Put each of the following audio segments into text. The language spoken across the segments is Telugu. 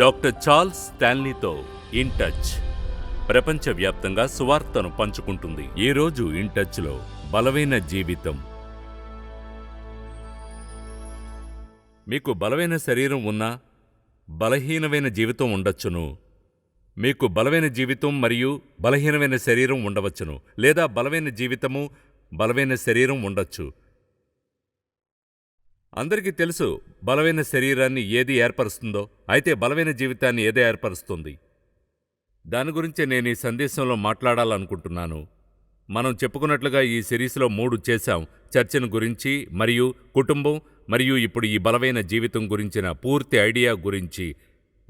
డాక్టర్ చార్ల్స్ స్టాన్లీతో ఇన్ టచ్. ప్రపంచవ్యాప్తంగా సువార్తను పంచుకుంటుంది. ఈ రోజు ఇన్ టచ్లో బలమైన జీవితం. మీకు బలమైన శరీరం ఉన్నా బలహీనమైన జీవితం ఉండొచ్చును. మీకు బలమైన జీవితం మరియు బలహీనమైన శరీరం ఉండవచ్చును. లేదా బలమైన జీవితము బలమైన శరీరం ఉండొచ్చు. అందరికీ తెలుసు బలమైన శరీరాన్ని ఏది ఏర్పరుస్తుందో. అయితే బలమైన జీవితాన్ని ఏది ఏర్పరుస్తుంది? దాని గురించే నేను ఈ సందేశంలో మాట్లాడాలనుకుంటున్నాను. మనం చెప్పుకున్నట్లుగా ఈ సిరీస్లో మూడు చేశాం. చర్చను గురించి మరియు కుటుంబం మరియు ఇప్పుడు ఈ బలమైన జీవితం గురించిన పూర్తి ఐడియా గురించి.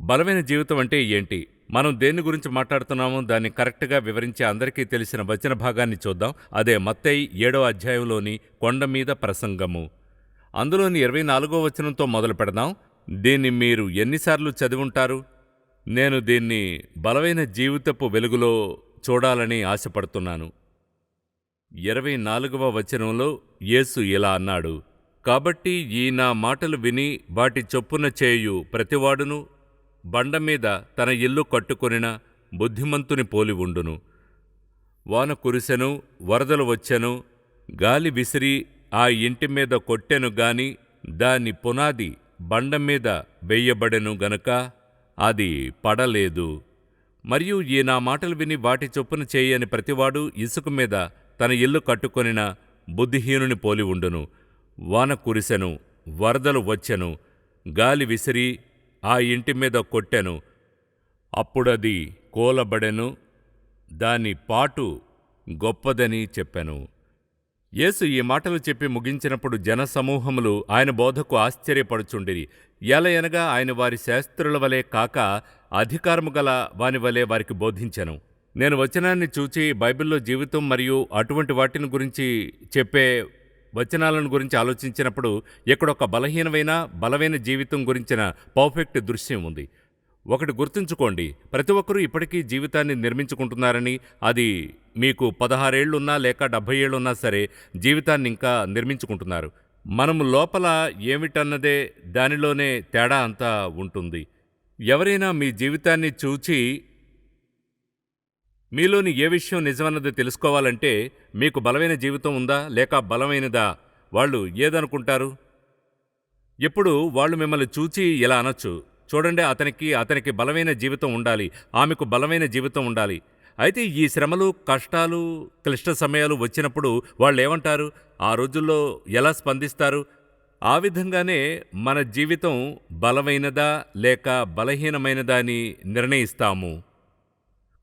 బలమైన జీవితం అంటే ఏంటి? మనం దేని గురించి మాట్లాడుతున్నామో దాన్ని కరెక్ట్గా వివరించి అందరికీ తెలిసిన వచన భాగాన్ని చూద్దాం. అదే మత్తై ఏడో అధ్యాయంలోని కొండ మీద ప్రసంగము. అందులోని ఇరవై నాలుగో వచనంతో మొదలు పెడదాం. దీన్ని మీరు ఎన్నిసార్లు చదివుంటారు? నేను దీన్ని బలమైన జీవితపు వెలుగులో చూడాలని ఆశపడుతున్నాను. ఇరవై నాలుగవ వచనంలో యేసు ఇలా అన్నాడు కాబట్టి ఈ నా మాటలు విని వాటి చొప్పున చేయు ప్రతివాడును. బండ మీద తన ఇల్లు కట్టుకొనిన బుద్ధిమంతుని పోలి ఉండును. వాన కురిసెను వరదలు వచ్చెను గాలి విసిరి ఆ ఇంటి మీద కొట్టెను గాని దాని పునాది బండ మీద వెయ్యబడెను గనక అది పడలేదు. మరియు ఈ నా మాటలు విని వాటి చొప్పున చేయని ప్రతివాడు ఇసుక మీద తన ఇల్లు కట్టుకొనిన బుద్ధిహీనుని పోలి ఉండును. వాన కురిసెను వరదలు వచ్చెను గాలి విసిరి ఆ ఇంటి మీద కొట్టెను. అప్పుడది కోలబడెను దాని పాటు గొప్పదని చెప్పెను. యేసు ఈ మాటలు చెప్పి ముగించినప్పుడు జనసమూహములు ఆయన బోధకు ఆశ్చర్యపడుచుండిరి. ఎలయనగా ఆయన వారి శాస్త్రుల వలె కాక అధికారము గల వాని వలె వారికి బోధించను. నేను వచనాన్ని చూచి బైబిల్లో జీవితం మరియు అటువంటి వాటిని గురించి చెప్పే వచనాలను గురించి ఆలోచించినప్పుడు ఇక్కడొక బలహీనమైన బలమైన జీవితం గురించిన పర్ఫెక్ట్ దృశ్యం ఉంది. ఒకటి గుర్తుంచుకోండి. ప్రతి ఒక్కరూ ఇప్పటికీ జీవితాన్ని నిర్మించుకుంటున్నారని అది మీకు పదహారేళ్ళున్నా లేక డెబ్భై ఏళ్ళున్నా సరే జీవితాన్ని ఇంకా నిర్మించుకుంటున్నారు. మనము లోపల ఏమిటన్నదే దానిలోనే తేడా అంతా ఉంటుంది. ఎవరైనా మీ జీవితాన్ని చూచి మీలోని ఏ విషయం నిజమన్నది తెలుసుకోవాలంటే మీకు బలమైన జీవితం ఉందా లేక బలమైనదా వాళ్ళు ఏదనుకుంటారు? ఇప్పుడు వాళ్ళు మిమ్మల్ని చూచి ఇలా అనొచ్చు. చూడండి అతనికి అతనికి బలమైన జీవితం ఉండాలి. ఆమెకు బలమైన జీవితం ఉండాలి. అయితే ఈ శ్రమలు కష్టాలు క్లిష్ట సమయాలు వచ్చినప్పుడు వాళ్ళు ఏమంటారు ఆ రోజుల్లో ఎలా స్పందిస్తారు? ఆ విధంగానే మన జీవితం బలమైనదా లేక బలహీనమైనదా అని నిర్ణయిస్తాము.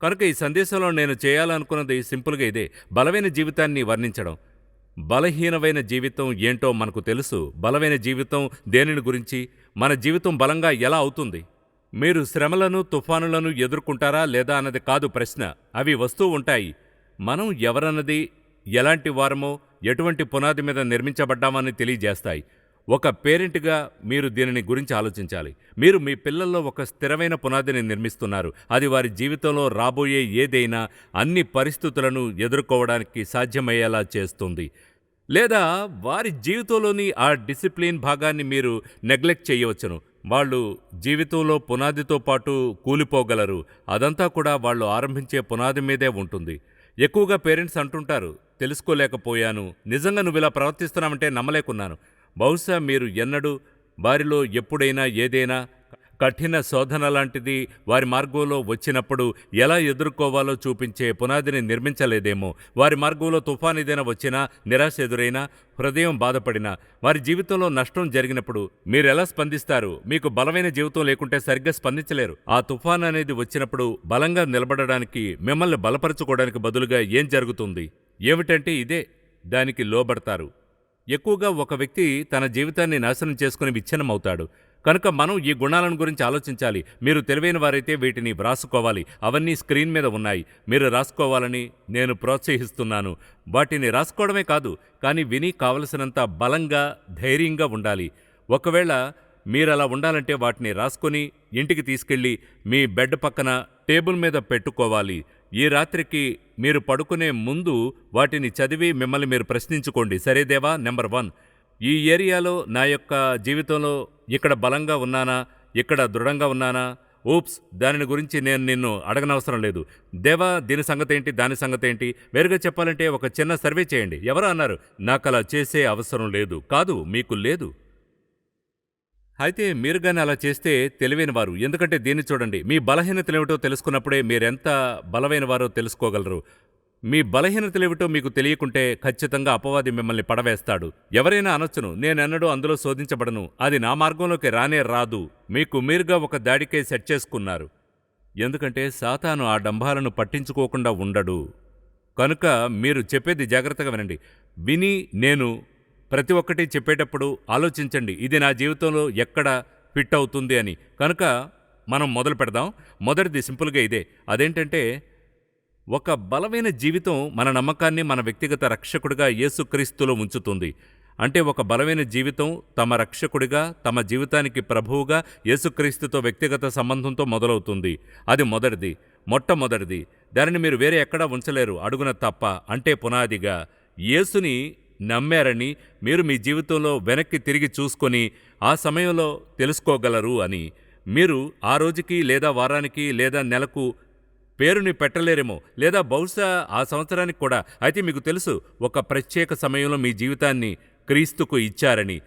కనుక ఈ సందేశంలో నేను చేయాలనుకున్నది సింపుల్గా ఇదే. బలమైన జీవితాన్ని వర్ణించడం. బలహీనమైన జీవితం ఏంటో మనకు తెలుసు. బలమైన జీవితం దేనిని గురించి? మన జీవితం బలంగా ఎలా అవుతుంది? మీరు శ్రమలను తుఫానులను ఎదుర్కొంటారా లేదా అన్నది కాదు ప్రశ్న. అవి వస్తూ ఉంటాయి. మనం ఎవరన్నది ఎలాంటి వారమో ఎటువంటి పునాది మీద నిర్మించబడ్డామని తెలియజేస్తాయి. ఒక పేరెంట్గా మీరు దీనిని గురించి ఆలోచించాలి. మీరు మీ పిల్లల్లో ఒక స్థిరమైన పునాదిని నిర్మిస్తున్నారు. అది వారి జీవితంలో రాబోయే ఏదైనా అన్ని పరిస్థితులను ఎదుర్కోవడానికి సాధ్యమయ్యేలా చేస్తుంది. లేదా వారి జీవితంలోని ఆ డిసిప్లిన్ భాగాన్ని మీరు నెగ్లెక్ట్ చేయవచ్చును. వాళ్ళు జీవితంలో పునాదితో పాటు కూలిపోగలరు. అదంతా కూడా వాళ్ళు ఆరంభించే పునాది మీదే ఉంటుంది. ఎక్కువగా పేరెంట్స్ అంటుంటారు తెలుసుకోలేకపోయాను. నిజంగా నువ్వు ఇలా ప్రవర్తిస్తున్నావంటే నమ్మలేకున్నాను. బహుశా మీరు ఎన్నడూ వారిలో ఎప్పుడైనా ఏదైనా కఠిన శోధన లాంటిది వారి మార్గంలో వచ్చినప్పుడు ఎలా ఎదుర్కోవాలో చూపించే పునాదిని నిర్మించలేదేమో. వారి మార్గంలో తుఫాన్ ఏదైనా వచ్చినా నిరాశ ఎదురైనా హృదయం బాధపడినా వారి జీవితంలో నష్టం జరిగినప్పుడు మీరెలా స్పందిస్తారు? మీకు బలమైన జీవితం లేకుంటే సరిగ్గా స్పందించలేరు. ఆ తుఫాన్ అనేది వచ్చినప్పుడు బలంగా నిలబడడానికి మిమ్మల్ని బలపరచుకోవడానికి బదులుగా ఏం జరుగుతుంది? ఏమిటంటే ఇదే దానికి లోబడతారు. ఎక్కువగా ఒక వ్యక్తి తన జీవితాన్ని నాశనం చేసుకుని విచ్ఛిన్నమవుతాడు. కనుక మనం ఈ గుణాలను గురించి ఆలోచించాలి. మీరు తెలివైన వారైతే వీటిని వ్రాసుకోవాలి. అవన్నీ స్క్రీన్ మీద ఉన్నాయి. మీరు రాసుకోవాలని నేను ప్రోత్సహిస్తున్నాను. వాటిని రాసుకోవడమే కాదు కానీ విని కావలసినంత బలంగా ధైర్యంగా ఉండాలి. ఒకవేళ మీరు అలా ఉండాలంటే వాటిని రాసుకొని ఇంటికి తీసుకెళ్ళి మీ బెడ్ పక్కన టేబుల్ మీద పెట్టుకోవాలి. ఈ రాత్రికి మీరు పడుకునే ముందు వాటిని చదివి మిమ్మల్ని మీరు ప్రశ్నించుకోండి. సరే దేవా? నెంబర్ వన్ ఈ ఏరియాలో నా యొక్క జీవితంలో ఇక్కడ బలంగా ఉన్నానా? ఇక్కడ దృఢంగా ఉన్నానా? ఊప్స్ దానిని గురించి నేను నిన్ను అడగనవసరం లేదు. దేవా దీని సంగతి ఏంటి? దాని సంగతి ఏంటి? వేరుగా చెప్పాలంటే ఒక చిన్న సర్వే చేయండి. ఎవరు అన్నారు? నాకు అలా చేసే అవసరం లేదు. కాదు మీకు లేదు. అయితే మీరు కానీ అలా చేస్తే తెలివైన వారు. ఎందుకంటే దీన్ని చూడండి మీ బలహీనతలేమిటో తెలుసుకున్నప్పుడే మీరెంత బలమైన వారో తెలుసుకోగలరు. మీ బలహీనతలేమిటో మీకు తెలియకుంటే ఖచ్చితంగా అపవాది మిమ్మల్ని పడవేస్తాడు. ఎవరైనా అనొచ్చును నేనెన్నడూ అందులో శోధించబడను. అది నా మార్గంలోకి రానే రాదు. మీకు మీరుగా ఒక దాడికే సెట్ చేసుకున్నారు. ఎందుకంటే సాతాను ఆ డంబాలను పట్టించుకోకుండా ఉండడు. కనుక మీరు చెప్పేది జాగ్రత్తగా వినండి. విని నేను ప్రతి ఒక్కటి చెప్పేటప్పుడు ఆలోచించండి ఇది నా జీవితంలో ఎక్కడ ఫిట్ అవుతుంది అని. కనుక మనం మొదలు పెడదాం. మొదటిది సింపుల్గా ఇదే. అదేంటంటే ఒక బలమైన జీవితం మన నమ్మకాన్ని మన వ్యక్తిగత రక్షకుడిగా యేసుక్రీస్తులో ఉంచుతుంది. అంటే ఒక బలమైన జీవితం తమ రక్షకుడిగా తమ జీవితానికి ప్రభువుగా యేసుక్రీస్తుతో వ్యక్తిగత సంబంధంతో మొదలవుతుంది. అది మొదటిది. మొట్టమొదటిది దానిని మీరు వేరే ఎక్కడా ఉంచలేరు. అడుగున తప్ప అంటే పునాదిగా యేసుని నమ్మారని మీరు మీ జీవితంలో వెనక్కి తిరిగి చూసుకొని ఆ సమయంలో తెలుసుకోగలరు అని. మీరు ఆ రోజుకి లేదా వారానికి లేదా నెలకు పేరుని పెట్టలేరేమో లేదా బహుశా ఆ సంవత్సరానికి కూడా. అయితే మీకు తెలుసు ఒక ప్రత్యేక సమయంలో మీ జీవితాన్ని క్రీస్తుకు ఇచ్చారని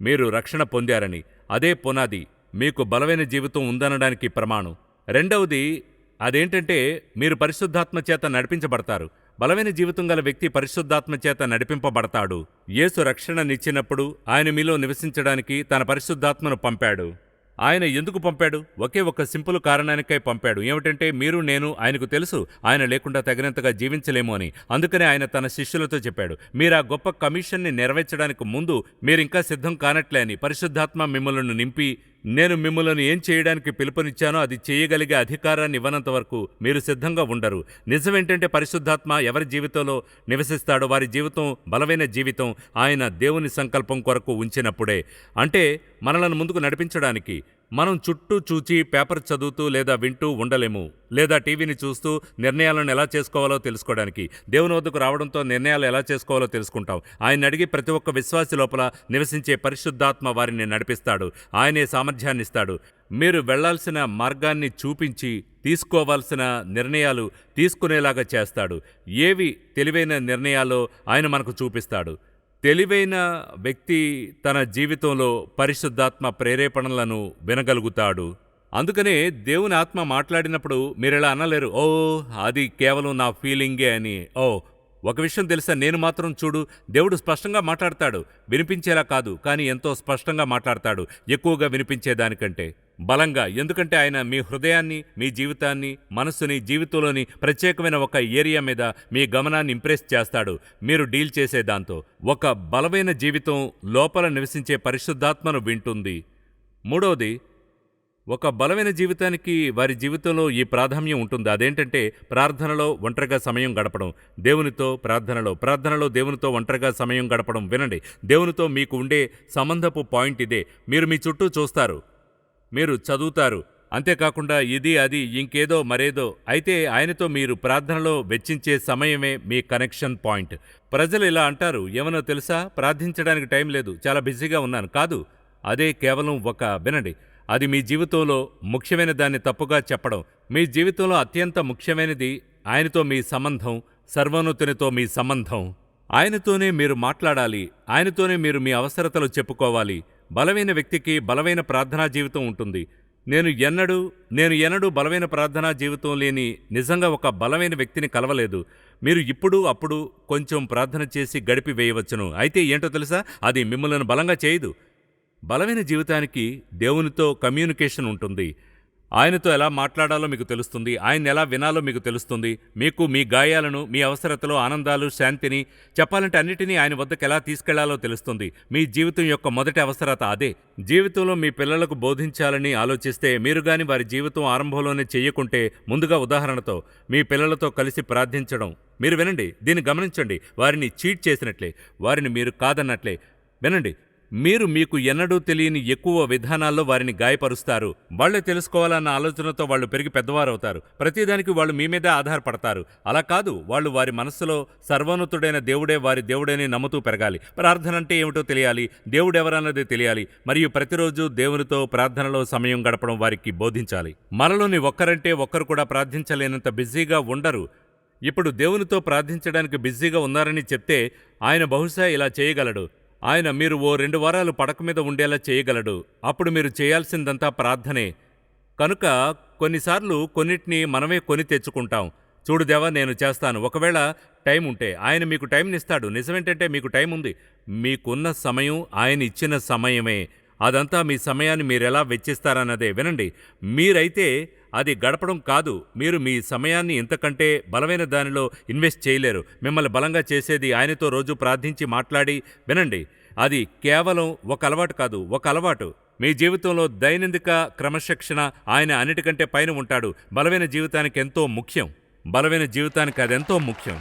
మీరు రక్షణ పొందారని. అదే పునాది మీకు బలమైన జీవితం ఉందనడానికి ప్రమాణం. రెండవది అదేంటంటే మీరు పరిశుద్ధాత్మ చేత నడిపించబడతారు. బలమైన జీవితం గల వ్యక్తి పరిశుద్ధాత్మ చేత నడిపింపబడతాడు. యేసు రక్షణనిచ్చినప్పుడు ఆయన మీలో నివసించడానికి తన పరిశుద్ధాత్మను పంపాడు. ఆయన ఎందుకు పంపాడు? ఒకే ఒక సింపుల్ కారణానికై పంపాడు. ఏమిటంటే మీరు నేను ఆయనకు తెలుసు ఆయన లేకుండా తగినంతగా జీవించలేము అని. అందుకనే ఆయన తన శిష్యులతో చెప్పాడు మీరు ఆ గొప్ప కమిషన్ని నెరవేర్చడానికి ముందు మీరింకా సిద్ధం కానట్లే అని. పరిశుద్ధాత్మ మిమ్మల్ని నింపి నేను మిమ్మల్ని ఏం చేయడానికి పిలుపునిచ్చానో అది చేయగలిగే అధికారాన్ని ఇవ్వనంత వరకు మీరు సిద్ధంగా ఉండరు. నిజమేంటంటే పరిశుద్ధాత్మ ఎవరి జీవితంలో నివసిస్తాడో వారి జీవితం బలమైన జీవితం ఆయన దేవుని సంకల్పం కొరకు ఉంచినప్పుడే. అంటే మనలను ముందుకు నడిపించడానికి మనం చుట్టూ చూచి పేపర్ చదువుతూ లేదా వింటూ ఉండలేము లేదా టీవీని చూస్తూ నిర్ణయాలను ఎలా చేసుకోవాలో తెలుసుకోవడానికి. దేవుని వద్దకు రావడంతో నిర్ణయాలు ఎలా చేసుకోవాలో తెలుసుకుంటాం. ఆయన అడిగి ప్రతి ఒక్క విశ్వాసి లోపల నివసించే పరిశుద్ధాత్మ వారిని నడిపిస్తాడు. ఆయనే సామర్థ్యాన్ని ఇస్తాడు. మీరు వెళ్ళాల్సిన మార్గాన్ని చూపించి తీసుకోవాల్సిన నిర్ణయాలు తీసుకునేలాగా చేస్తాడు. ఏవి తెలివైన నిర్ణయాలో ఆయన మనకు చూపిస్తాడు. తెలివైన వ్యక్తి తన జీవితంలో పరిశుద్ధాత్మ ప్రేరేపణలను వినగలుగుతాడు. అందుకనే దేవుని ఆత్మ మాట్లాడినప్పుడు మీరిలా అనలేరు ఓ అది కేవలం నా ఫీలింగే అని. ఓ ఒక విషయం తెలుసా? నేను మాత్రం చూడు దేవుడు స్పష్టంగా మాట్లాడతాడు. వినిపించేలా కాదు కానీ ఎంతో స్పష్టంగా మాట్లాడతాడు ఎక్కువగా వినిపించేదానికంటే. బలంగా ఎందుకంటే ఆయన మీ హృదయాన్ని మీ జీవితాన్ని మనస్సుని జీవితంలోని ప్రత్యేకమైన ఒక ఏరియా మీద మీ గమనాన్ని ఇంప్రెస్ చేస్తాడు. మీరు డీల్ చేసే దాంతో ఒక బలమైన జీవితం లోపల నివసించే పరిశుద్ధాత్మను వింటుంది. మూడవది ఒక బలమైన జీవితానికి వారి జీవితంలో ఈ ప్రాధాన్యం ఉంటుంది. అదేంటంటే ప్రార్థనలో ఒంటరిగా సమయం గడపడం. దేవునితో ప్రార్థనలో ప్రార్థనలో దేవునితో ఒంటరిగా సమయం గడపడం వినండి. దేవునితో మీకు ఉండే సంబంధపు పాయింట్ ఇదే. మీరు మీ చుట్టూ చూస్తారు. మీరు చదువుతారు. అంతేకాకుండా ఇది అది ఇంకేదో మరేదో. అయితే ఆయనతో మీరు ప్రార్థనలో వెచ్చించే సమయమే మీ కనెక్షన్ పాయింట్. ప్రజలు ఇలా అంటారు ఏమనో తెలుసా? ప్రార్థించడానికి టైం లేదు. చాలా బిజీగా ఉన్నాను. కాదు అదే కేవలం ఒక వినండి. అది మీ జీవితంలో ముఖ్యమైన దాన్ని తప్పుగా చెప్పడం. మీ జీవితంలో అత్యంత ముఖ్యమైనది ఆయనతో మీ సంబంధం సర్వోన్నతునితో మీ సంబంధం. ఆయనతోనే మీరు మాట్లాడాలి. ఆయనతోనే మీరు మీ అవసరతలు చెప్పుకోవాలి. బలమైన వ్యక్తికి బలమైన ప్రార్థనా జీవితం ఉంటుంది. నేను ఎన్నడూ నేను ఎన్నడూ బలమైన ప్రార్థనా జీవితం లేని నిజంగా ఒక బలమైన వ్యక్తిని కలవలేదు. మీరు ఇప్పుడు అప్పుడు కొంచెం ప్రార్థన చేసి గడిపి వేయవచ్చును. అయితే ఏంటో తెలుసా? అది మిమ్మల్ని బలంగా చేయదు. బలమైన జీవితానికి దేవునితో కమ్యూనికేషన్ ఉంటుంది. ఆయనతో ఎలా మాట్లాడాలో మీకు తెలుస్తుంది ఆయన ఎలా వినాలో మీకు తెలుస్తుంది. మీకు మీ గాయాలను మీ అవసరతలో ఆనందాలు శాంతిని చెప్పాలంటే అన్నిటినీ ఆయన వద్దకు ఎలా తీసుకెళ్ళాలో తెలుస్తుంది. మీ జీవితం యొక్క మొదటి అవసరత అదే. జీవితంలో మీ పిల్లలకు బోధించాలని ఆలోచిస్తే మీరు గాని వారి జీవితం ఆరంభంలోనే చేయకుంటే ముందుగా ఉదాహరణతో మీ పిల్లలతో కలిసి ప్రార్థించడం. మీరు వినండి దీన్ని గమనించండి. వారిని చీట్ చేసినట్లే వారిని మీరు కాదన్నట్లే. వినండి మీరు మీకు ఎన్నడూ తెలియని ఎక్కువ విధానాల్లో వారిని గాయపరుస్తారు. వాళ్ళే తెలుసుకోవాలన్న ఆలోచనతో వాళ్ళు పెరిగి పెద్దవారవుతారు. ప్రతిదానికి వాళ్ళు మీ మీదే ఆధారపడతారు. అలా కాదు వాళ్ళు వారి మనస్సులో సర్వోన్నతుడైన దేవుడే వారి దేవుడని నమ్ముతూ పెరగాలి. ప్రార్థన అంటే ఏమిటో తెలియాలి దేవుడెవరన్నది తెలియాలి మరియు ప్రతిరోజు దేవునితో ప్రార్థనలో సమయం గడపడం వారికి బోధించాలి. మనలోని ఒక్కరంటే ఒక్కరు కూడా ప్రార్థించలేనంత బిజీగా ఉండరు. ఇప్పుడు దేవునితో ప్రార్థించడానికి బిజీగా ఉన్నారని చెప్తే ఆయన బహుశా ఇలా చేయగలడు. ఆయన మీరు ఓ రెండు వారాలు పడక మీద ఉండేలా చేయగలడు. అప్పుడు మీరు చేయాల్సిందంతా ప్రార్థనే. కనుక కొన్నిసార్లు కొన్నిటిని మనమే కొని తెచ్చుకుంటాం. చూడు దేవా నేను చేస్తాను. ఒకవేళ టైం ఉంటే ఆయన మీకు టైంనిస్తాడు నిజమేంటంటే మీకు టైం ఉంది. మీకున్న సమయం ఆయన ఇచ్చిన సమయమే. అదంతా మీ సమయాన్ని మీరెలా వెచ్చిస్తారన్నదే. వినండి. మీరైతే అది గడపడం కాదు మీరు మీ సమయాన్ని ఇంతకంటే బలమైన దానిలో ఇన్వెస్ట్ చేయలేరు. మిమ్మల్ని బలంగా చేసేది ఆయనతో రోజు ప్రార్థించి మాట్లాడి వినండి. అది కేవలం ఒక అలవాటు కాదు ఒక అలవాటు. మీ జీవితంలో దైనందిక క్రమశిక్షణ ఆయన అన్నిటికంటే పైన ఉంటాడు. బలమైన జీవితానికి ఎంతో ముఖ్యం. బలమైన జీవితానికి అదెంతో ముఖ్యం.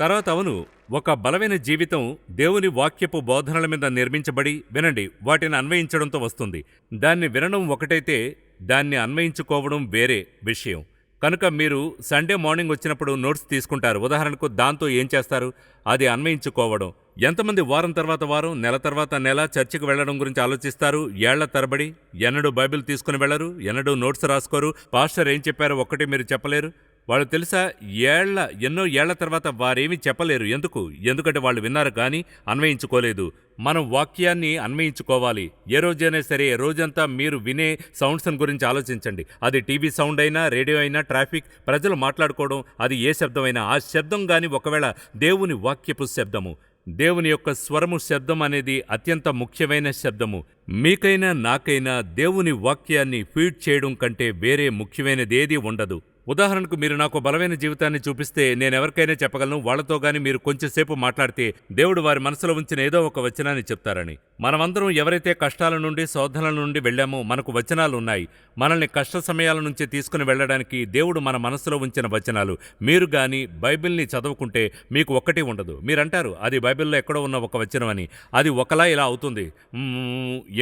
తర్వాత అవును ఒక బలమైన జీవితం దేవుని వాక్యపు బోధనల మీద నిర్మించబడి వినండి వాటిని అన్వయించడంతో వస్తుంది. దాన్ని వినడం ఒకటైతే దాన్ని అన్వయించుకోవడం వేరే విషయం. కనుక మీరు సండే మార్నింగ్ వచ్చినప్పుడు నోట్స్ తీసుకుంటారు. ఉదాహరణకు దాంతో ఏం చేస్తారు? అది అన్వయించుకోవడం. ఎంతమంది వారం తర్వాత వారం నెల తర్వాత నెల చర్చికి వెళ్ళడం గురించి ఆలోచిస్తారు? ఏళ్ళ తరబడి ఎన్నడూ బైబిల్ తీసుకుని వెళ్ళరు ఎన్నడూ నోట్స్ రాసుకోరు. పాస్టర్ ఏం చెప్పారో ఒక్కటి మీరు చెప్పలేరు. వాళ్ళు తెలుసా ఏళ్ళ ఎన్నో ఏళ్ళ తర్వాత వారేమీ చెప్పలేరు. ఎందుకు? ఎందుకంటే వాళ్ళు విన్నారు కానీ అన్వయించుకోలేదు. మనం వాక్యాన్ని అన్వయించుకోవాలి. ఏ రోజైనా సరే రోజంతా మీరు వినే సౌండ్స్ గురించి ఆలోచించండి. అది టీవీ సౌండ్ అయినా రేడియో అయినా ట్రాఫిక్ ప్రజలు మాట్లాడుకోవడం అది ఏ శబ్దమైనా ఆ శబ్దం కానీ ఒకవేళ దేవుని వాక్యపు శబ్దము దేవుని యొక్క స్వరము శబ్దం అనేది అత్యంత ముఖ్యమైన శబ్దము. మీకైనా నాకైనా దేవుని వాక్యాన్ని ఫీడ్ చేయడం కంటే వేరే ముఖ్యమైనదేదీ ఉండదు. ఉదాహరణకు మీరు నాకు బలమైన జీవితాన్ని చూపిస్తే నేనెవరికైనా చెప్పగలను? వాళ్ళతో గాని మీరు కొంచెంసేపు మాట్లాడితే దేవుడు వారి మనసులో ఉంచిన ఏదో ఒక వచనాన్ని చెప్తారని. మనమందరం ఎవరైతే కష్టాల నుండి శోధనల నుండి వెళ్ళామో మనకు వచనాలు ఉన్నాయి మనల్ని కష్ట సమయాల నుంచి తీసుకుని వెళ్ళడానికి దేవుడు మన మనసులో ఉంచిన వచనాలు. మీరు గాని బైబిల్ని చదువుకుంటే మీకు ఒక్కటి ఉండదు. మీరంటారు అది బైబిల్లో ఎక్కడో ఉన్న ఒక వచనం అని. అది ఒకలా ఇలా అవుతుంది.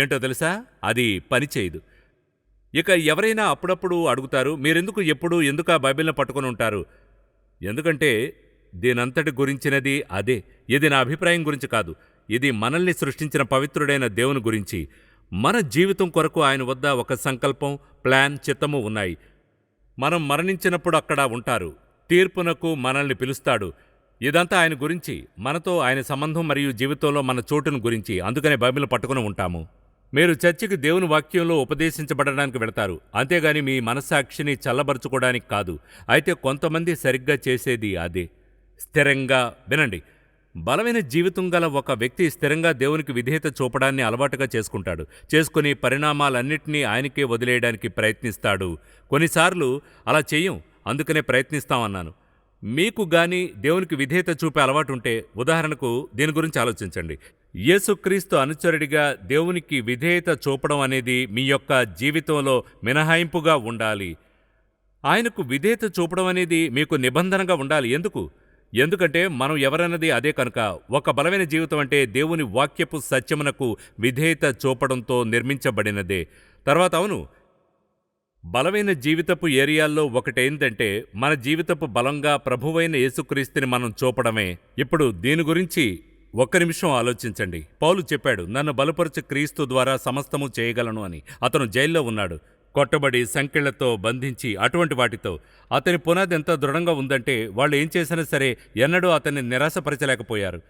ఏంటో తెలుసా? అది పనిచేయదు ఇక ఎవరైనా అప్పుడప్పుడు అడుగుతారు మీరెందుకు ఎప్పుడు ఎందుకు ఆ బైబిల్ని పట్టుకొని ఉంటారు? ఎందుకంటే దీనంతటి గురించినది అదే. ఇది నా అభిప్రాయం గురించి కాదు. ఇది మనల్ని సృష్టించిన పవిత్రుడైన దేవుని గురించి. మన జీవితం కొరకు ఆయన వద్ద ఒక సంకల్పం ప్లాన్ చిత్తము ఉన్నాయి. మనం మరణించినప్పుడు అక్కడ ఉంటారు. తీర్పునకు మనల్ని పిలుస్తాడు. ఇదంతా ఆయన గురించి మనతో ఆయన సంబంధం మరియు జీవితంలో మన చోటును గురించి. అందుకనే బైబిల్ పట్టుకుని ఉంటాము. మీరు చర్చికి దేవుని వాక్యంలో ఉపదేశించబడడానికి వెళతారు. అంతేగాని మీ మనస్సాక్షిని చల్లబరుచుకోవడానికి కాదు. అయితే కొంతమంది సరిగ్గా చేసేది అదే. స్థిరంగా వినండి. బలమైన జీవితం గల ఒక వ్యక్తి స్థిరంగా దేవునికి విధేయత చూపడాన్ని అలవాటుగా చేసుకుంటాడు. చేసుకుని పరిణామాలన్నింటినీ ఆయనకే వదిలేయడానికి ప్రయత్నిస్తాడు. కొన్నిసార్లు అలా చేయం అందుకనే ప్రయత్నిస్తామన్నాను. మీకు గాని దేవునికి విధేయత చూపే అలవాటు ఉంటే ఉదాహరణకు దీని గురించి ఆలోచించండి. యేసుక్రీస్తు అనుచరుడిగా దేవునికి విధేయత చూపడం అనేది మీ యొక్క జీవితంలో మినహాయింపుగా ఉండాలి. ఆయనకు విధేయత చూపడం అనేది మీకు నిబంధనగా ఉండాలి. ఎందుకు? ఎందుకంటే మనం ఎవరన్నది అదే కనుక. ఒక బలమైన జీవితం అంటే దేవుని వాక్యపు సత్యమునకు విధేయత చూపడంతో నిర్మించబడినదే. తర్వాత అవును బలమైన జీవితపు ఏరియాల్లో ఒకటేంటంటే మన జీవితపు బలంగా ప్రభువైన యేసుక్రీస్తుని మనం చూపడమే. ఇప్పుడు దీని గురించి ఒక్క నిమిషం ఆలోచించండి. పౌలు చెప్పాడు నన్ను బలపరచు క్రీస్తు ద్వారా సమస్తము చేయగలను అని. అతను జైల్లో ఉన్నాడు. కొట్టబడి సంకెళ్ళతో బంధించి అటువంటి వాటితో. అతని పునాది ఎంత దృఢంగా ఉందంటే వాళ్ళు ఏం చేసినా సరే ఎన్నడూ అతన్ని నిరాశపరచలేకపోయారు.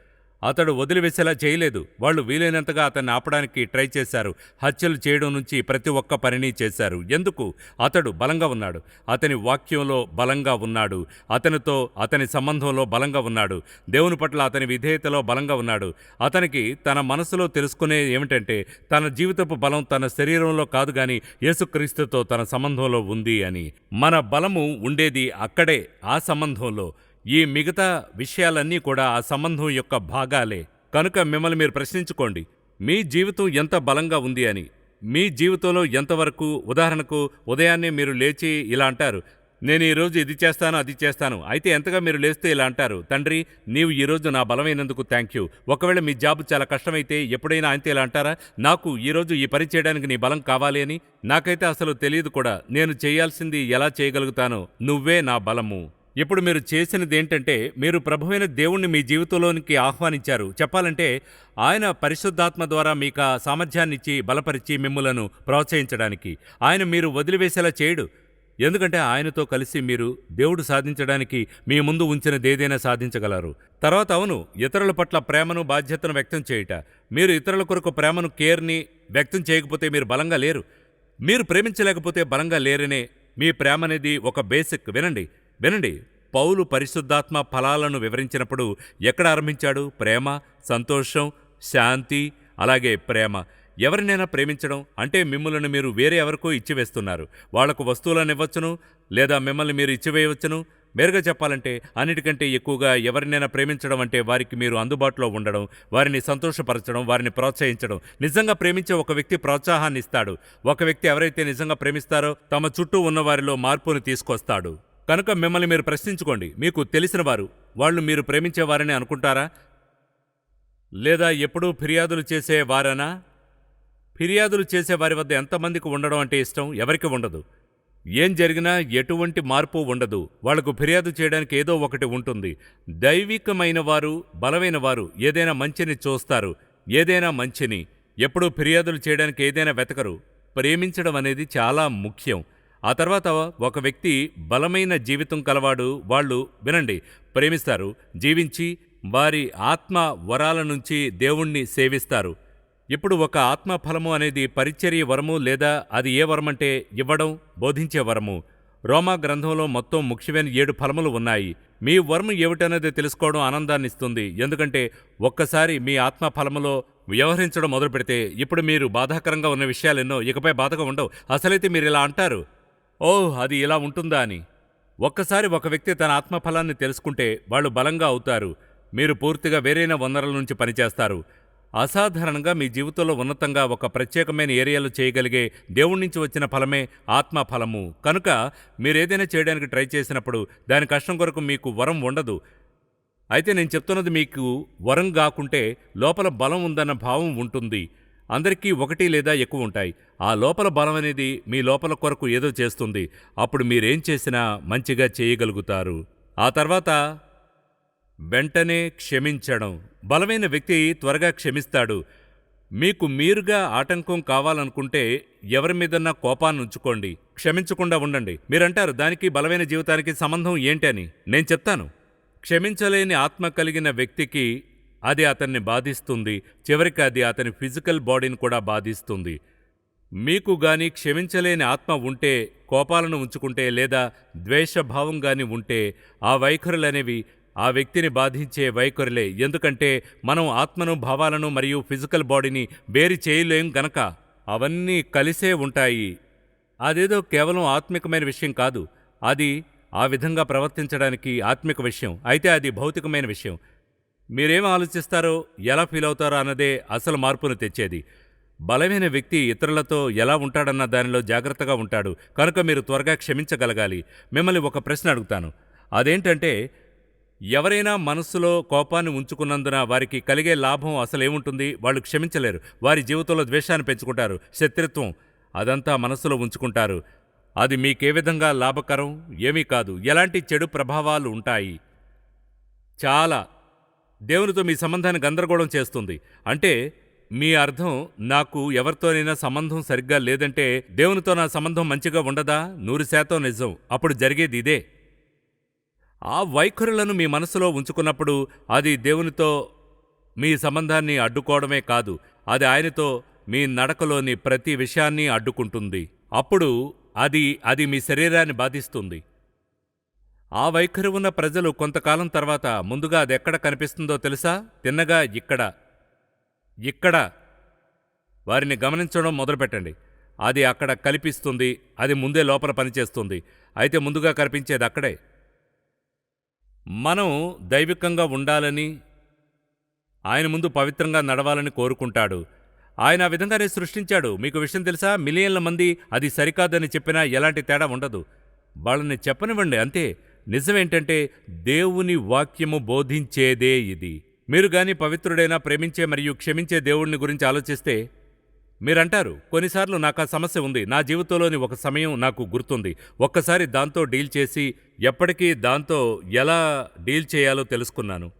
అతడు వదిలివేసేలా చేయలేదు. వాళ్ళు వీలైనంతగా అతన్ని ఆపడానికి ట్రై చేశారు. హత్యలు చేయడం నుంచి ప్రతి ఒక్క పనిని చేశారు. ఎందుకు? అతడు బలంగా ఉన్నాడు. అతని వాక్యంలో బలంగా ఉన్నాడు. అతనితో అతని సంబంధంలో బలంగా ఉన్నాడు. దేవుని పట్ల అతని విధేయతలో బలంగా ఉన్నాడు. అతనికి తన మనసులో తెలుసుకునే ఏమిటంటే తన జీవితపు బలం తన శరీరంలో కాదు గాని యేసుక్రీస్తుతో తన సంబంధంలో ఉంది అని. మన బలము ఉండేది అక్కడే ఆ సంబంధంలో. ఈ మిగతా విషయాలన్నీ కూడా ఆ సంబంధం యొక్క భాగాలే. కనుక మిమ్మల్ని మీరు ప్రశ్నించుకోండి. మీ జీవితం ఎంత బలంగా ఉంది అని. మీ జీవితంలో ఎంతవరకు ఉదాహరణకు ఉదయాన్నే మీరు లేచి ఇలా అంటారు నేను ఈరోజు ఇది చేస్తాను అది చేస్తాను. అయితే ఎంతగా మీరు లేస్తే ఇలా అంటారు? తండ్రి నీవు ఈరోజు నా బలమైనందుకు థ్యాంక్ యూ ఒకవేళ మీ జాబ్ చాలా కష్టమైతే ఎప్పుడైనా అంతే ఇలా అంటారా? నాకు ఈరోజు ఈ పని చేయడానికి నీ బలం కావాలి అని. నాకైతే అసలు తెలియదు కూడా. నేను చేయాల్సింది ఎలా చేయగలుగుతానో. నువ్వే నా బలము. ఇప్పుడు మీరు చేసినది ఏంటంటే మీరు ప్రభువైన దేవుణ్ణి మీ జీవితంలోనికి ఆహ్వానించారు. చెప్పాలంటే ఆయన పరిశుద్ధాత్మ ద్వారా మీకు ఆ బలపరిచి మిమ్ములను ప్రోత్సహించడానికి. ఆయన మీరు వదిలివేసేలా చేయడు. ఎందుకంటే ఆయనతో కలిసి మీరు దేవుడు సాధించడానికి మీ ముందు ఉంచినది ఏదైనా సాధించగలరు. తర్వాత అవును ఇతరుల పట్ల ప్రేమను బాధ్యతను వ్యక్తం చేయుట. మీరు ఇతరుల కొరకు ప్రేమను కేర్ని వ్యక్తం చేయకపోతే మీరు బలంగా లేరు. మీరు ప్రేమించలేకపోతే బలంగా లేరనే మీ ప్రేమ అనేది ఒక బేసిక్. వినండి. వినండి పౌలు పరిశుద్ధాత్మ ఫలాలను వివరించినప్పుడు ఎక్కడ ఆరంభించాడు? ప్రేమ సంతోషం శాంతి అలాగే ప్రేమ. ఎవరినైనా ప్రేమించడం అంటే మిమ్మల్ని మీరు వేరే ఎవరికో ఇచ్చివేస్తున్నారు వాళ్ళకు వస్తువులను ఇవ్వచ్చును లేదా మిమ్మల్ని మీరు ఇచ్చివేయవచ్చును మేరుగా చెప్పాలంటే అన్నిటికంటే ఎక్కువగా ఎవరినైనా ప్రేమించడం అంటే వారికి మీరు అందుబాటులో ఉండడం వారిని సంతోషపరచడం వారిని ప్రోత్సహించడం. నిజంగా ప్రేమించే ఒక వ్యక్తి ప్రోత్సాహాన్ని ఇస్తాడు. ఒక వ్యక్తి ఎవరైతే నిజంగా ప్రేమిస్తారో తమ చుట్టూ ఉన్న వారిలో మార్పును తీసుకొస్తాడు. కనుక మిమ్మల్ని మీరు ప్రశ్నించుకోండి. మీకు తెలిసిన వారు వాళ్ళు మీరు ప్రేమించేవారని అనుకుంటారా? లేదా ఎప్పుడూ ఫిర్యాదులు చేసే వారనా? ఫిర్యాదులు చేసే వారి వద్ద ఎంతమందికి ఉండడం అంటే ఇష్టం? ఎవరికి ఉండదు. ఏం జరిగినా ఎటువంటి మార్పు ఉండదు. వాళ్ళకు ఫిర్యాదు చేయడానికి ఏదో ఒకటి ఉంటుంది. దైవికమైన వారు బలమైన వారు ఏదైనా మంచిని చూస్తారు. ఏదైనా మంచిని. ఎప్పుడూ ఫిర్యాదులు చేయడానికి ఏదైనా వెతకరు. ప్రేమించడం అనేది చాలా ముఖ్యం. ఆ తర్వాత ఒక వ్యక్తి బలమైన జీవితం కలవాడు వాళ్ళు వినండి ప్రేమిస్తారు జీవించి వారి ఆత్మ వరాల నుంచి దేవుణ్ణి సేవిస్తారు. ఇప్పుడు ఒక ఆత్మ ఫలము అనేది పరిచర్య వరము లేదా అది ఏ వరమంటే ఇవ్వడం బోధించే వరము. రోమా గ్రంథంలో మొత్తం ముఖ్యమైన ఏడు ఫలములు ఉన్నాయి. మీ వరము ఏమిటనేది తెలుసుకోవడం ఆనందాన్ని ఇస్తుంది. ఎందుకంటే ఒక్కసారి మీ ఆత్మ ఫలములో వ్యవహరించడం మొదలు పెడితే ఇప్పుడు మీరు బాధాకరంగా ఉన్న విషయాలెన్నో ఇకపై బాధగా ఉండవు. అసలైతే మీరు ఇలా అంటారు. ఓహ్ అది ఇలా ఉంటుందా అని. ఒక్కసారి ఒక వ్యక్తి తన ఆత్మఫలాన్ని తెలుసుకుంటే వాళ్ళు బలంగా అవుతారు. మీరు పూర్తిగా వేరైన వనరుల నుంచి పనిచేస్తారు. అసాధారణంగా మీ జీవితంలో ఉన్నతంగా ఒక ప్రత్యేకమైన ఏరియాలో చేయగలిగే దేవుడి నుంచి వచ్చిన ఫలమే ఆత్మ ఫలము కనుక ఏదైనా చేయడానికి ట్రై చేసినప్పుడు దాని కష్టం కొరకు మీకు వరం ఉండదు. అయితే నేను చెప్తున్నది మీకు వరం కాకుంటే లోపల బలం ఉందన్న భావం ఉంటుంది. అందరికీ ఒకటి లేదా ఎక్కువ ఉంటాయి. ఆ లోపల బలం అనేది మీ లోపల కొరకు ఏదో చేస్తుంది. అప్పుడు మీరేం చేసినా మంచిగా చేయగలుగుతారు. ఆ తర్వాత వెంటనే క్షమించడం. బలమైన వ్యక్తి త్వరగా క్షమిస్తాడు. మీకు మీరుగా ఆటంకం కావాలనుకుంటే ఎవరి మీదన్నా కోపాన్ని ఉంచుకోండి. క్షమించకుండా ఉండండి. మీరంటారు దానికి బలమైన జీవితానికి సంబంధం ఏంటి అని. నేను చెప్తాను. క్షమించలేని ఆత్మ కలిగిన వ్యక్తికి అది అతన్ని బాధిస్తుంది. చివరికి అది అతని ఫిజికల్ బాడీని కూడా బాధిస్తుంది. మీకు గాని క్షమించలేని ఆత్మ ఉంటే కోపాలను ఉంచుకుంటే లేదా ద్వేషభావం గాని ఉంటే ఆ వైఖరులనేవి ఆ వ్యక్తిని బాధించే వైఖరులే. ఎందుకంటే మనం ఆత్మను భావాలను మరియు ఫిజికల్ బాడీని వేరు చేయలేం గనక అవన్నీ కలిసే ఉంటాయి. అదేదో కేవలం ఆత్మికమైన విషయం కాదు. అది ఆ విధంగా ప్రవర్తించడానికి ఆత్మిక విషయం. అయితే అది భౌతికమైన విషయం. మీరేం ఆలోచిస్తారో ఎలా ఫీల్ అవుతారో అన్నదే అసలు మార్పును తెచ్చేది. బలమైన వ్యక్తి ఇతరులతో ఎలా ఉంటాడన్న దానిలో జాగ్రత్తగా ఉంటాడు. కనుక మీరు త్వరగా క్షమించగలగాలి. మిమ్మల్ని ఒక ప్రశ్న అడుగుతాను. అదేంటంటే ఎవరైనా మనస్సులో కోపాన్ని ఉంచుకున్నందున వారికి కలిగే లాభం అసలేముంటుంది వాళ్ళు క్షమించలేరు. వారి జీవితంలో ద్వేషాన్ని పెంచుకుంటారు. శత్రుత్వం అదంతా మనస్సులో ఉంచుకుంటారు. అది మీకే విధంగా లాభకరం? ఏమీ కాదు. ఎలాంటి చెడు ప్రభావాలు ఉంటాయి? చాలా దేవునితో మీ సంబంధాన్ని గందరగోళం చేస్తుంది. అంటే మీ అర్థం నాకు ఎవరితోనైనా సంబంధం సరిగ్గా లేదంటే దేవునితో నా సంబంధం మంచిగా ఉండదా? నూరు శాతం నిజం. అప్పుడు జరిగేది ఇదే. ఆ వైఖరులను మీ మనసులో ఉంచుకున్నప్పుడు అది దేవునితో మీ సంబంధాన్ని అడ్డుకోవడమే కాదు. అది ఆయనతో మీ నడకలోని ప్రతి విషయాన్ని అడ్డుకుంటుంది. అప్పుడు అది అది మీ శరీరాన్ని బాధిస్తుంది. ఆ వైఖరి ఉన్న ప్రజలు కొంతకాలం తర్వాత ముందుగా అది ఎక్కడ కనిపిస్తుందో తెలుసా? తిన్నగా ఇక్కడ. ఇక్కడ. వారిని గమనించడం మొదలుపెట్టండి. అది అక్కడ కల్పిస్తుంది అది ముందే లోపల పనిచేస్తుంది. అయితే ముందుగా కనిపించేది అక్కడే. మనం దైవికంగా ఉండాలని ఆయన ముందు పవిత్రంగా నడవాలని కోరుకుంటాడు. ఆయన ఆ విధంగానే సృష్టించాడు. మీకు విషయం తెలుసా? మిలియన్ల మంది అది సరికాదని చెప్పినా ఎలాంటి తేడా ఉండదు. వాళ్ళని చెప్పనివ్వండి అంతే. నిజమేంటంటే దేవుని వాక్యము బోధించేదే ఇది. మీరు గాని పవిత్రుడైన ప్రేమించే మరియు క్షమించే దేవుడిని గురించి ఆలోచిస్తే మీరంటారు కొన్నిసార్లు నాకు ఆ సమస్య ఉంది. నా జీవితంలోని ఒక సమయం నాకు గుర్తుంది. ఒక్కసారి దాంతో డీల్ చేసి ఎప్పటికీ దాంతో ఎలా డీల్ చేయాలో తెలుసుకున్నాను.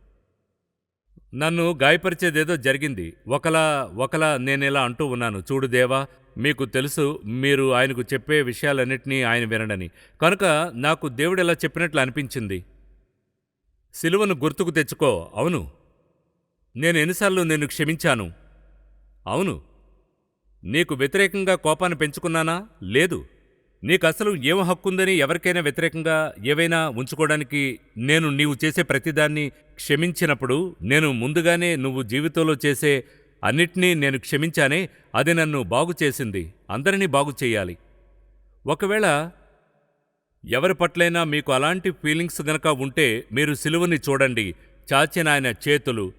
నన్ను గాయపరిచేదేదో జరిగింది. ఒకలా ఒకలా నేనిలా అంటూ ఉన్నాను. చూడు దేవా మీకు తెలుసు మీరు ఆయనకు చెప్పే విషయాలన్నింటినీ ఆయన వినడని. కనుక నాకు దేవుడు ఎలా చెప్పినట్లు అనిపించింది. సిలువను గుర్తుకు తెచ్చుకో అవును. నేను ఎన్నిసార్లు నిన్ను క్షమించాను. అవును. నీకు వ్యతిరేకంగా కోపాన్ని పెంచుకున్నానా? లేదు. నీకు అసలు ఏం హక్కుందని ఎవరికైనా వ్యతిరేకంగా ఏవైనా ఉంచుకోవడానికి నేను నీవు చేసే ప్రతిదాన్ని క్షమించినప్పుడు నేను ముందుగానే నువ్వు జీవితంలో చేసే అన్నిటినీ నేను క్షమించానే అది నన్ను బాగు చేసింది. అందరినీ బాగు చేయాలి. ఒకవేళ ఎవరి పట్లైనా మీకు అలాంటి ఫీలింగ్స్ గనక ఉంటే మీరు సిలువని చూడండి. చాచిన ఆయన చేతులు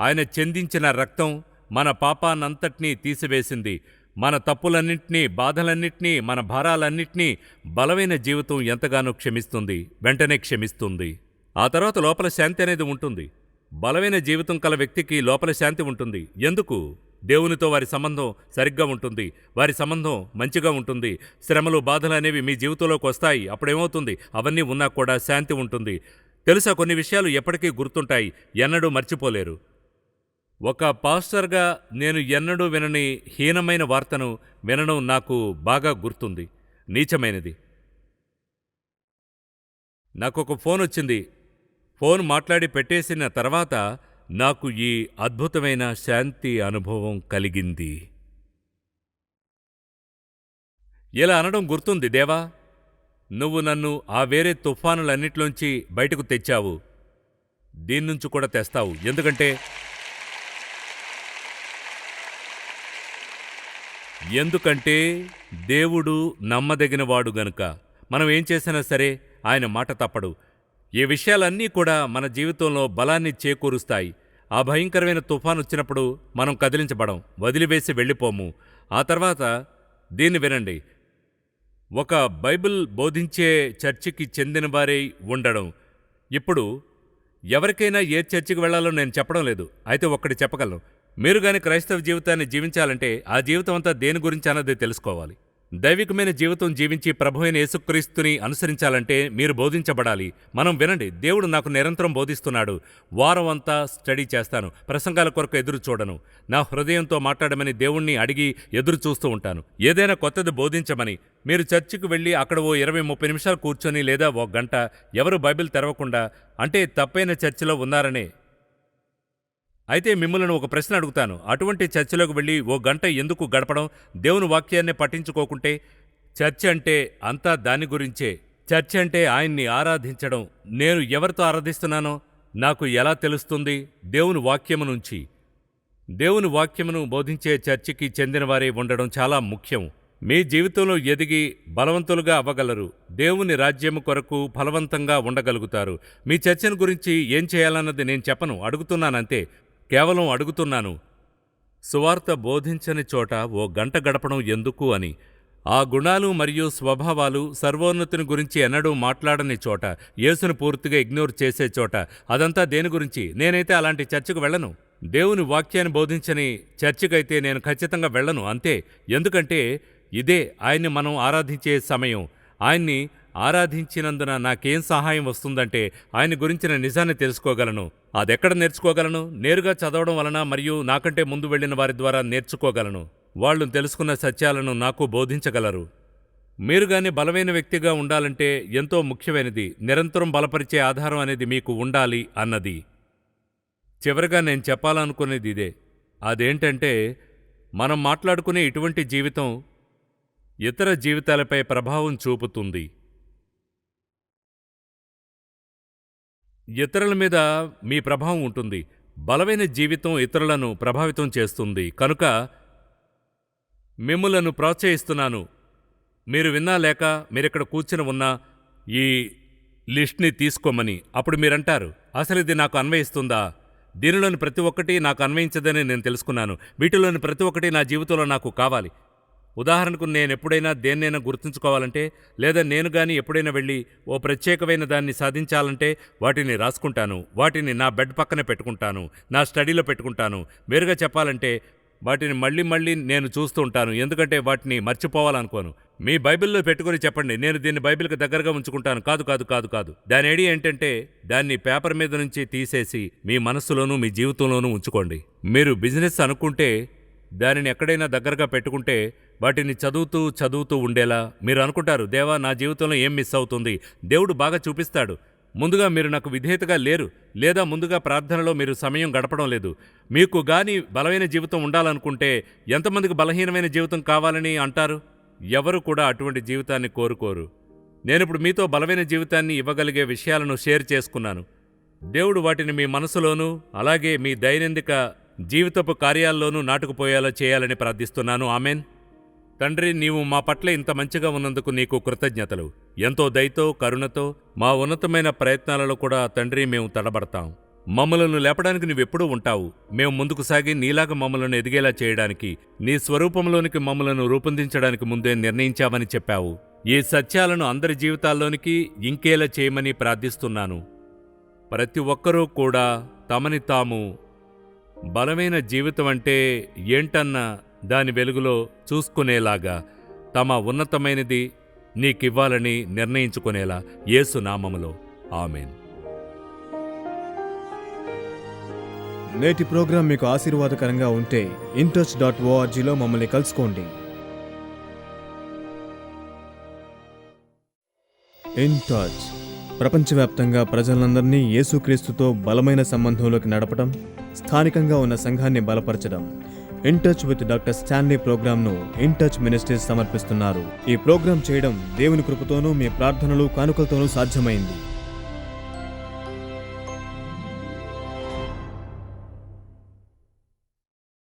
ఆయన చెందించిన రక్తం మన పాపానంతటినీ తీసివేసింది. మన తప్పులన్నింటినీ బాధలన్నింటినీ మన భారాలన్నింటినీ బలమైన జీవితం ఎంతగానో క్షమిస్తుంది. వెంటనే క్షమిస్తుంది. ఆ తర్వాత లోపల శాంతి అనేది ఉంటుంది. బలమైన జీవితం కల వ్యక్తికి లోపల శాంతి ఉంటుంది. ఎందుకు? దేవునితో వారి సంబంధం సరిగ్గా ఉంటుంది. వారి సంబంధం మంచిగా ఉంటుంది. శ్రమలు బాధలు అనేవి మీ జీవితంలోకి వస్తాయి. అప్పుడేమవుతుంది? అవన్నీ ఉన్నా కూడా శాంతి ఉంటుంది. తెలుసా కొన్ని విషయాలు ఎప్పటికీ గుర్తుంటాయి. ఎన్నడూ మర్చిపోలేరు. ఒక పాస్టర్గా నేను ఎన్నడూ వినని హీనమైన వార్తను వినడం నాకు బాగా గుర్తుంది. నీచమైనది. నాకొక ఫోన్ వచ్చింది. ఫోన్ మాట్లాడి పెట్టేసిన తర్వాత నాకు ఈ అద్భుతమైన శాంతి అనుభవం కలిగింది. ఇలా అనడం గుర్తుంది దేవా. నువ్వు నన్ను ఆ వేరే తుఫానులన్నిట్లోంచి బయటకు తెచ్చావు. దీన్నుంచి కూడా తెస్తావు. ఎందుకంటే ఎందుకంటే దేవుడు నమ్మదగినవాడు గనుక. మనం ఏం చేసినా సరే ఆయన మాట తప్పడు. ఈ విషయాలన్నీ కూడా మన జీవితంలో బలాన్ని చేకూరుస్తాయి. ఆ భయంకరమైన తుఫాను వచ్చినప్పుడు మనం కదిలించబడం వదిలివేసి వెళ్ళిపోము. ఆ తర్వాత దీన్ని వినండి. ఒక బైబిల్ బోధించే చర్చికి చెందిన వారై ఉండడం. ఇప్పుడు ఎవరికైనా ఏ చర్చికి వెళ్ళాలో నేను చెప్పడం లేదు. అయితే ఒక్కటి చెప్పగలను. మీరు కానీ క్రైస్తవ జీవితాన్ని జీవించాలంటే ఆ జీవితం అంతా దేని గురించి అన్నది తెలుసుకోవాలి. దైవికమైన జీవితం జీవించి ప్రభువైన యేసుక్రీస్తుని అనుసరించాలంటే మీరు బోధించబడాలి. మనం వినండి దేవుడు నాకు నిరంతరం బోధిస్తున్నాడు. వారం అంతా స్టడీ చేస్తాను. ప్రసంగాల కొరకు ఎదురు చూడను. నా హృదయంతో మాట్లాడమని దేవుణ్ణి అడిగి ఎదురు చూస్తూ ఉంటాను. ఏదైనా కొత్తది బోధించమని. మీరు చర్చికి వెళ్ళి అక్కడ ఓ ఇరవై ముప్పై నిమిషాలు కూర్చొని లేదా ఓ గంట ఎవరు బైబిల్ తెరవకుండా అంటే తప్పైన చర్చిలో ఉన్నారనే అయితే మిమ్మల్ని ఒక ప్రశ్న అడుగుతాను. అటువంటి చర్చిలోకి వెళ్ళి ఓ గంట ఎందుకు గడపడం? దేవుని వాక్యాన్ని పట్టించుకోకుంటే చర్చ్ అంటే అంతా దాని గురించే. చర్చ్ అంటే ఆయన్ని ఆరాధించడం. నేను ఎవరితో ఆరాధిస్తున్నానో నాకు ఎలా తెలుస్తుంది? దేవుని వాక్యము నుంచి. దేవుని వాక్యమును బోధించే చర్చికి చెందినవారే ఉండడం చాలా ముఖ్యం. మీ జీవితంలో ఎదిగి బలవంతులుగా అవ్వగలరు. దేవుని రాజ్యము కొరకు ఫలవంతంగా ఉండగలుగుతారు. మీ చర్చను గురించి ఏం చేయాలన్నది నేను చెప్పను. అడుగుతున్నానంతే కేవలం అడుగుతున్నాను సువార్త బోధించని చోట ఓ గంట గడపడం ఎందుకు అని. ఆ గుణాలు మరియు స్వభావాలు సర్వోన్నతిని గురించి ఎన్నడూ మాట్లాడని చోట యేసును పూర్తిగా ఇగ్నోర్ చేసే చోట అదంతా దేని గురించి? నేనైతే అలాంటి చర్చకు వెళ్ళను. దేవుని వాక్యాన్ని బోధించని చర్చికైతే నేను ఖచ్చితంగా వెళ్ళను అంతే. ఎందుకంటే ఇదే ఆయన్ని మనం ఆరాధించే సమయం. ఆయన్ని ఆరాధించినందున నాకేం సహాయం వస్తుందంటే ఆయన గురించిన నిజాన్ని తెలుసుకోగలను. అదెక్కడ నేర్చుకోగలను? నేరుగా చదవడం వలన మరియు నాకంటే ముందు వెళ్ళిన వారి ద్వారా నేర్చుకోగలను. వాళ్ళు తెలుసుకున్న సత్యాలను నాకు బోధించగలరు. మీరు గాని బలమైన వ్యక్తిగా ఉండాలంటే ఎంతో ముఖ్యమైనది. నిరంతరం బలపరిచే ఆధారం అనేది మీకు ఉండాలి అన్నది. చివరిగా నేను చెప్పాలనుకునేది ఇదే. అదేంటంటే మనం మాట్లాడుకునే ఇటువంటి జీవితం ఇతర జీవితాలపై ప్రభావం చూపుతుంది. ఇతరుల మీద మీ ప్రభావం ఉంటుంది. బలమైన జీవితం ఇతరులను ప్రభావితం చేస్తుంది. కనుక మిమ్ములను ప్రోత్సహిస్తున్నాను. మీరు విన్నా లేక మీరిక్కడ కూర్చుని ఉన్నా ఈ లిస్ట్ని తీసుకోమని. అప్పుడు మీరంటారు అసలు ఇది నాకు అన్వయిస్తుందా? దీనిలోని ప్రతి ఒక్కటి నాకు అన్వయించదని నేను తెలుసుకున్నాను. వీటిలోని ప్రతి ఒక్కటి నా జీవితంలో నాకు కావాలి. ఉదాహరణకు నేను ఎప్పుడైనా దేన్నైనా గుర్తుంచుకోవాలంటే లేదా నేను కానీ ఎప్పుడైనా వెళ్ళి ఓ ప్రత్యేకమైన దాన్ని సాధించాలంటే వాటిని రాసుకుంటాను వాటిని నా బెడ్ పక్కన పెట్టుకుంటాను నా స్టడీలో పెట్టుకుంటాను. వేరుగా చెప్పాలంటే వాటిని మళ్ళీ మళ్ళీ నేను చూస్తూ ఉంటాను ఎందుకంటే వాటిని మర్చిపోవాలనుకోను. మీ బైబిల్లో పెట్టుకొని చెప్పండి నేను దీన్ని బైబిల్కి దగ్గరగా ఉంచుకుంటాను. కాదు కాదు కాదు కాదు. దాని ఐడియా ఏంటంటే దాన్ని పేపర్ మీద నుంచి తీసేసి మీ మనస్సులోనూ మీ జీవితంలోనూ ఉంచుకోండి. మీరు బిజినెస్ అనుకుంటే దానిని ఎక్కడైనా దగ్గరగా పెట్టుకుంటే వాటిని చదువుతూ చదువుతూ ఉండేలా మీరు అనుకుంటారు దేవా నా జీవితంలో ఏం మిస్ అవుతుంది? దేవుడు బాగా చూపిస్తాడు. ముందుగా మీరు నాకు విధేయతగా లేరు లేదా ముందుగా ప్రార్థనలో మీరు సమయం గడపడం లేదు. మీకు గాని బలమైన జీవితం ఉండాలనుకుంటే ఎంతమందికి బలహీనమైన జీవితం కావాలని అంటారు? ఎవరు కూడా అటువంటి జీవితాన్ని కోరుకోరు. నేనిప్పుడు మీతో బలమైన జీవితాన్ని ఇవ్వగలిగే విషయాలను షేర్ చేసుకున్నాను. దేవుడు వాటిని మీ మనసులోనూ అలాగే మీ దైనందిక జీవితపు కార్యాల్లోనూ నాటుకుపోయేలా చేయాలని ప్రార్థిస్తున్నాను. ఆమెన్. తండ్రి నీవు మా పట్ల ఇంత మంచిగా ఉన్నందుకు నీకు కృతజ్ఞతలు. ఎంతో దయతో కరుణతో మా ఉన్నతమైన ప్రయత్నాలలో కూడా తండ్రి మేము తడబడతాం. మమ్మలను లేపడానికి నువ్వెప్పుడూ ఉంటావు. మేము ముందుకు సాగి నీలాగా మమ్మలను ఎదిగేలా చేయడానికి నీ స్వరూపంలోనికి మమ్మలను రూపొందించడానికి ముందే నిర్ణయించావని చెప్పావు. ఈ సత్యాలను అందరి జీవితాల్లోనికి ఇంకేలా చేయమని ప్రార్థిస్తున్నాను. ప్రతి ఒక్కరూ కూడా తమని తాము బలమైన జీవితం అంటే ఏంటన్న దాని వెలుగులో చూసుకునేలాగా తమ ఉన్నతమైనది నీకివ్వాలని నిర్ణయించుకునేలా యేసు నామములో. ఆమెన్. నేటి ప్రోగ్రాం మీకు ఆశీర్వాదకరంగా ఉంటే ఇంటర్చ్ డాట్ ఓఆర్జీలో మమ్మల్ని కలుసుకోండి. ఇన్ టచ్ ప్రపంచవ్యాప్తంగా ప్రజలందరినీ యేసుక్రీస్తుతో బలమైన సంబంధంలోకి నడపడం స్థానికంగా ఉన్న సంఘాన్ని బలపరచడం in touch with doctor Stanley ప్రోగ్రాంను in touch ministries సమర్పిస్తున్నారు. ఈ ప్రోగ్రాం చేయడం దేవుని కృపతోనూ మీ ప్రార్థనలు కానుకలతోనూ సాధ్యమైంది.